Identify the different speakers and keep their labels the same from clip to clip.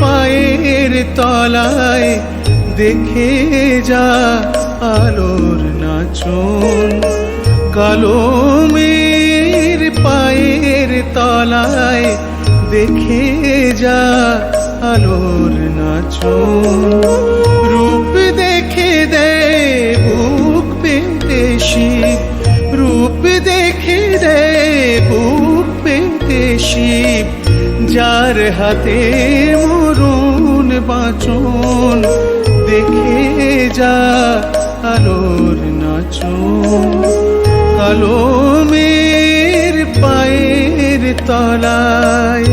Speaker 1: পায়ের তলায় দেখে যা আলোর নাচন। কালমের পায়ের তলায় দেখে যা আলোর নাচন। রূপ দেখে দে, বুক পেতে রূপ দেখে দে, বুক পেতে যার হাতে মরুন বাঁচন দেখে যা আলোর নাচন। কালমের পায়ের তলায়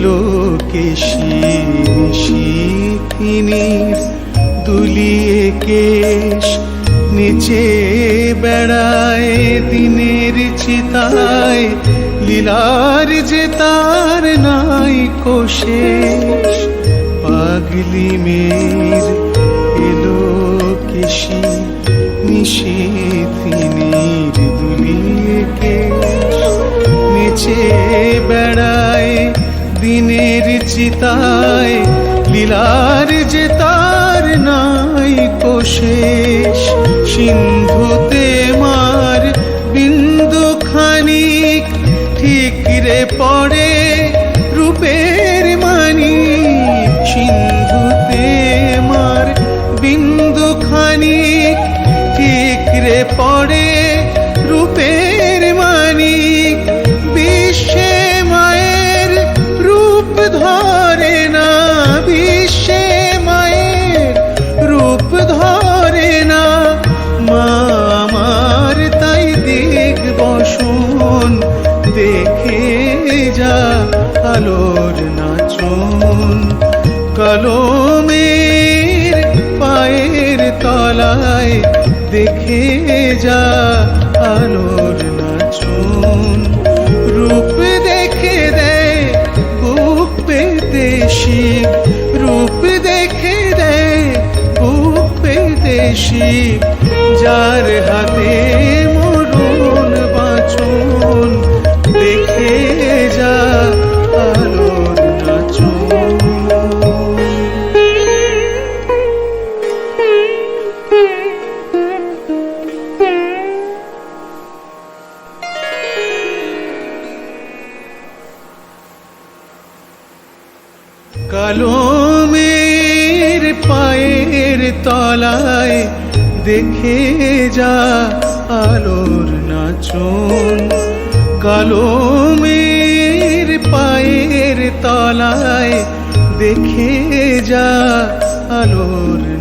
Speaker 1: এলো কেশি শিখিনীর দুলিয়ে কেশ, নিচে বেড়ায় দিনের চিতায়, লীলার যে তার নাই কোশেষ পাগলি মের এলো কেশি নিশিথিনীর দুলিয়ে কেশ, নিচে বেড়ায় চিতায় লীলার যে তার নাই কোশেষ সিন্ধুতে মার বিন্দু খানিক ঠিক রে পড়ে নাচন কলমের পায়ের তলায় দেখে যা আলোর নাচন। রূপ দেখে দে বুক পেতে রূপ দেখে দে বুক পেতে যার হাতে কালমের পায়ের তলায় দেখে যা আলোর নাচন। কালমের পায়ের তলায় দেখে যা আলোর